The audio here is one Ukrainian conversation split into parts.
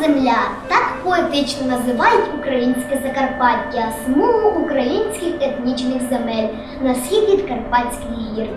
земля так поетично називають українське Закарпаття, смугу українських етнічних земель на схід від Карпатських гір.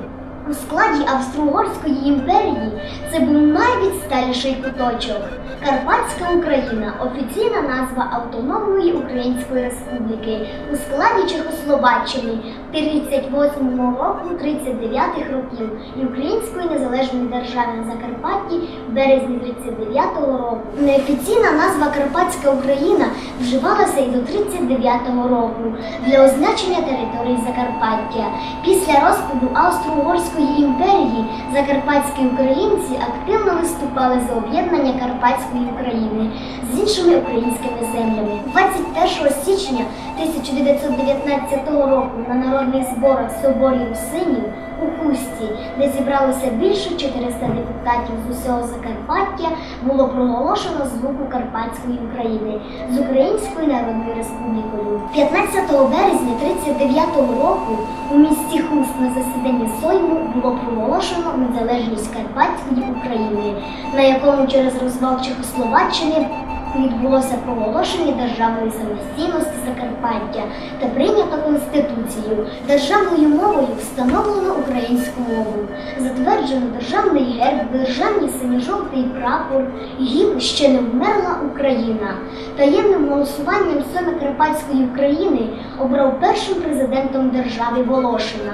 У складі Австро-Угорської імперії це був найвідсталіший куточок. Карпатська Україна офіційна назва Автономної Української Республіки у складі Чехословаччини 38 року 39-х років і Української незалежної держави на Закарпатті в березні 39-го року. Неофіційна назва Карпатська Україна вживалася і до 39-го року для означення території Закарпаття. Після розпаду Австро-Угорської імперії закарпатські українці активно виступали за об'єднання Карпатської України з іншими українськими землями. 21 січня 1919 року на народних зборах в соборі Русинів у Хусті, де зібралося більше 400 депутатів з усього Закарпаття, було проголошено звуку Карпатської України з Українською Народною Республікою. 15 березня 39 року у місті Хуст на засіданні Сойму було проголошено незалежність Карпатської України, на якому через розвал Чехословаччини відбулося проголошення державної самостійності Закарпаття та прийнято Конституцію. Державною мовою встановлено українську мову. Затверджено державний герб, державний синьо-жовтий прапор, гімн ще не вмерла Україна. Таємним голосуванням Соми Карпатської України обрав першим президентом держави Волошина.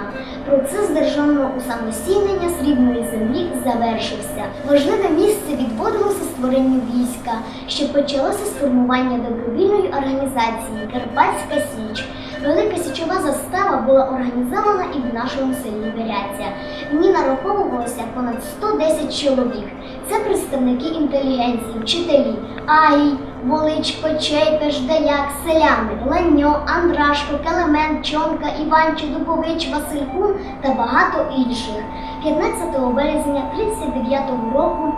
Процес державного усамостійнення срібної землі завершився. Важливе місце відводилося створенню війська, що почалося з формування добровільної організації Карпатська Січ. Велика січова застава була організована і в нашому селі Беряця. В ній нараховувалося понад 110 чоловік. Це представники інтелігенції, вчителі, Агій, Воличко, Чейпеш, Деяк, селяни, Ланьо, Андрашко, Келемент, Чонка, Іванчо, Дубович, Василькун та багато інших. 15 березня 39 року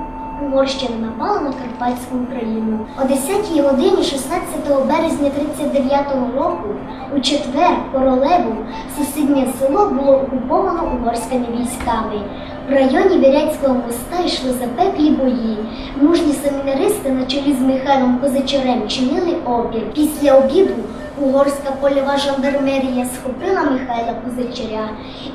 Угорщина напала на Карпатську Україну. О 10 годині 16 березня 39 року у четвер королеву сусіднє село було окуповано угорськими військами. В районі Віряцького моста йшли запеклі бої. Мужні семінаристи на чолі з Михайлом Козачарем чинили опір. Після обіду угорська польова жандармерія схопила Михайла Козачаря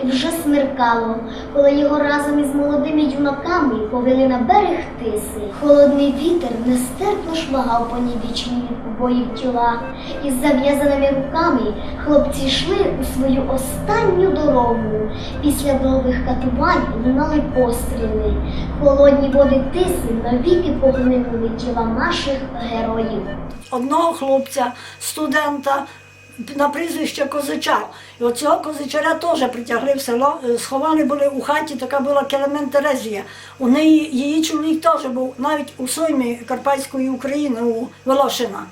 і вже смеркало, коли його разом із молодими юнаками повели на берег тиси. Холодний вітер нестерпно шмагав по нібічні побоїв тіла. Із зав'язаними руками хлопці йшли у свою останню дорогу. Після довгих катувань лунали постріли. Холодні води тиси навіки поглинули тіла наших героїв. одного хлопця, студента на прізвище Козичар. І оцього козичаря теж притягли в село, е, сховали були у хаті, така була Келемент Терезія. У неї її чоловік теж був навіть у Соймі Карпатської України у Волошина.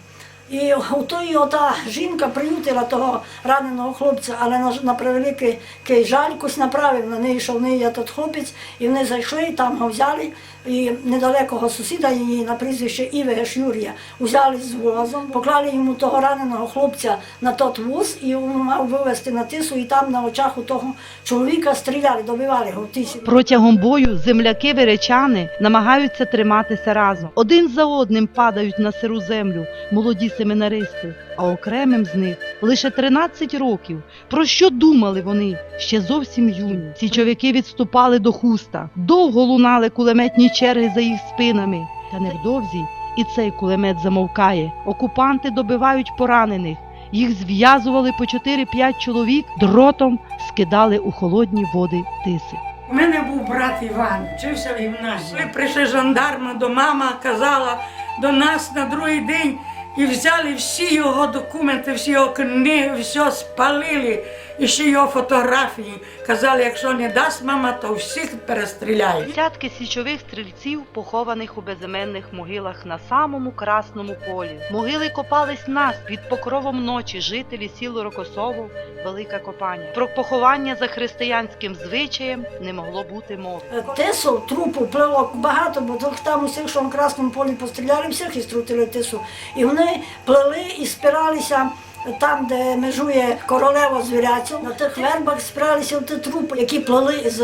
І у тої ота жінка приютила того раненого хлопця, але на, на превеликий жаль кусь направив на неї, що в неї є тот хлопець, і вони зайшли, там його взяли, і недалекого сусіда її на прізвище Івегеш Юрія взяли з возом, поклали йому того раненого хлопця на тот вуз, і він мав вивезти на тису, і там на очах у того чоловіка стріляли, добивали його тисі. Протягом бою земляки веречани намагаються триматися разом. Один за одним падають на сиру землю молоді семінаристи, а окремим з них лише 13 років. Про що думали вони ще зовсім юні? Січовики відступали до хуста, довго лунали кулеметні черги за їх спинами. Та невдовзі і цей кулемет замовкає. Окупанти добивають поранених. Їх зв'язували по 4-5 чоловік, дротом скидали у холодні води тиси. У мене був брат Іван, вчився в гімназії. Прийшли жандарми до мама, казала до нас на другий день і взяли всі його документи, всі його книги, все спалили, і ще його фотографії. Казали, якщо не дасть мама, то всіх перестріляють. Десятки січових стрільців, похованих у безіменних могилах на самому красному полі. Могили копались нас під покровом ночі жителі сіл Рокосово, Велика Копаня. Про поховання за християнським звичаєм не могло бути мови. Тису, трупу плило багато, бо там усіх, що на Красному полі постріляли, всіх і струтили тису. І вони плели і спиралися там, де межує королева звіряцю, на тих вербах спиралися ті трупи, які плели з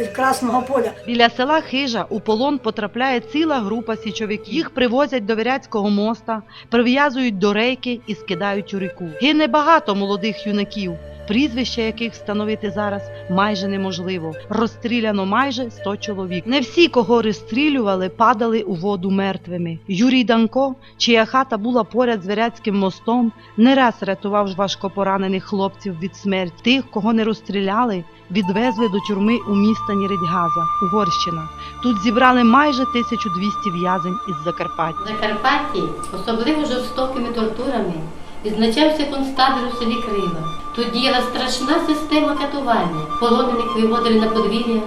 е, Красного поля. Біля села Хижа у полон потрапляє ціла група січовиків. Їх привозять до Віряцького моста, прив'язують до рейки і скидають у ріку. Гине багато молодих юнаків, прізвища яких встановити зараз майже неможливо. Розстріляно майже 100 чоловік. Не всі, кого розстрілювали, падали у воду мертвими. Юрій Данко, чия хата була поряд з Віряцьким мостом, не раз рятував важкопоранених хлопців від смерті. Тих, кого не розстріляли, відвезли до тюрми у міста Ніридьгаза, Угорщина. Тут зібрали майже 1200 в'язень із Закарпаття. В Закарпатті особливо жорстокими тортурами відзначався концтабір у селі Крива. Тут діяла страшна система катування. Полонених виводили на подвір'я,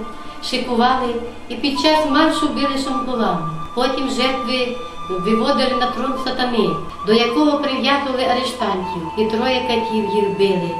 шикували і під час маршу били шампулами. Потім жертви виводили на трон сатани, до якого прив'язували арештантів, і троє катів їх били.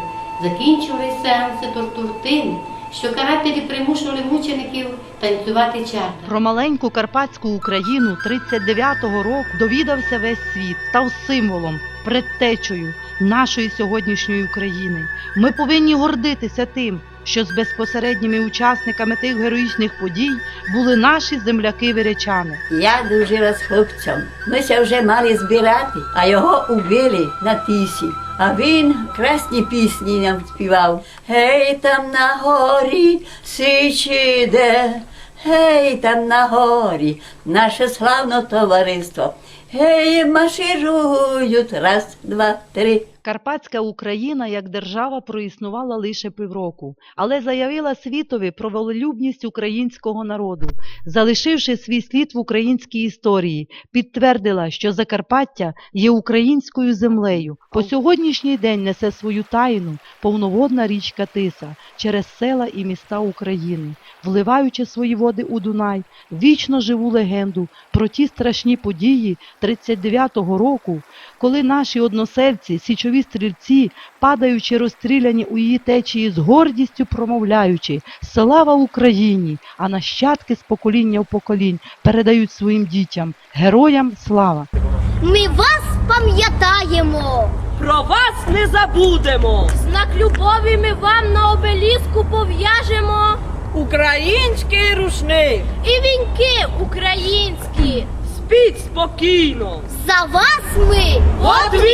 Закінчували сеанси тортур тим, що карателі примушували мучеників танцювати чарта. Про маленьку карпатську Україну 39-го року довідався весь світ, став символом, предтечею нашої сьогоднішньої України. Ми повинні гордитися тим, що з безпосередніми учасниками тих героїчних подій були наші земляки-вірячани. Я дружила з хлопцем. Мися вже мали збирати, а його убили на тісі. А він красні пісні нам співав. Гей, там на горі сич іде, гей, там на горі наше славне товариство. Гей, марширують, раз, два, три. Карпатська Україна як держава проіснувала лише півроку, але заявила світові про волелюбність українського народу, залишивши свій слід в українській історії, підтвердила, що Закарпаття є українською землею. По сьогоднішній день несе свою тайну повноводна річка Тиса через села і міста України, вливаючи свої води у Дунай, вічно живу легенду про ті страшні події 39-го року, коли наші односельці, січові стрільці, падаючи розстріляні у її течії з гордістю промовляючи «Слава Україні!», а нащадки з покоління в поколінь передають своїм дітям «Героям слава!». Ми вас пам'ятаємо! Про вас не забудемо. Знак любові ми вам на обеліску пов'яжемо. Український рушник. І віньки українські. Спіть спокійно. За вас ми Одвіки!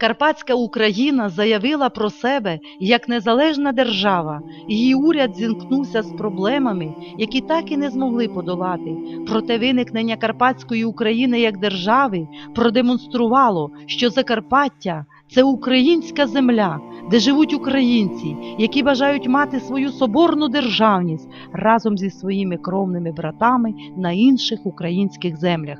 Карпатська Україна заявила про себе як незалежна держава. Її уряд зіткнувся з проблемами, які так і не змогли подолати. Проте виникнення Карпатської України як держави продемонструвало, що Закарпаття це українська земля, де живуть українці, які бажають мати свою соборну державність разом зі своїми кровними братами на інших українських землях.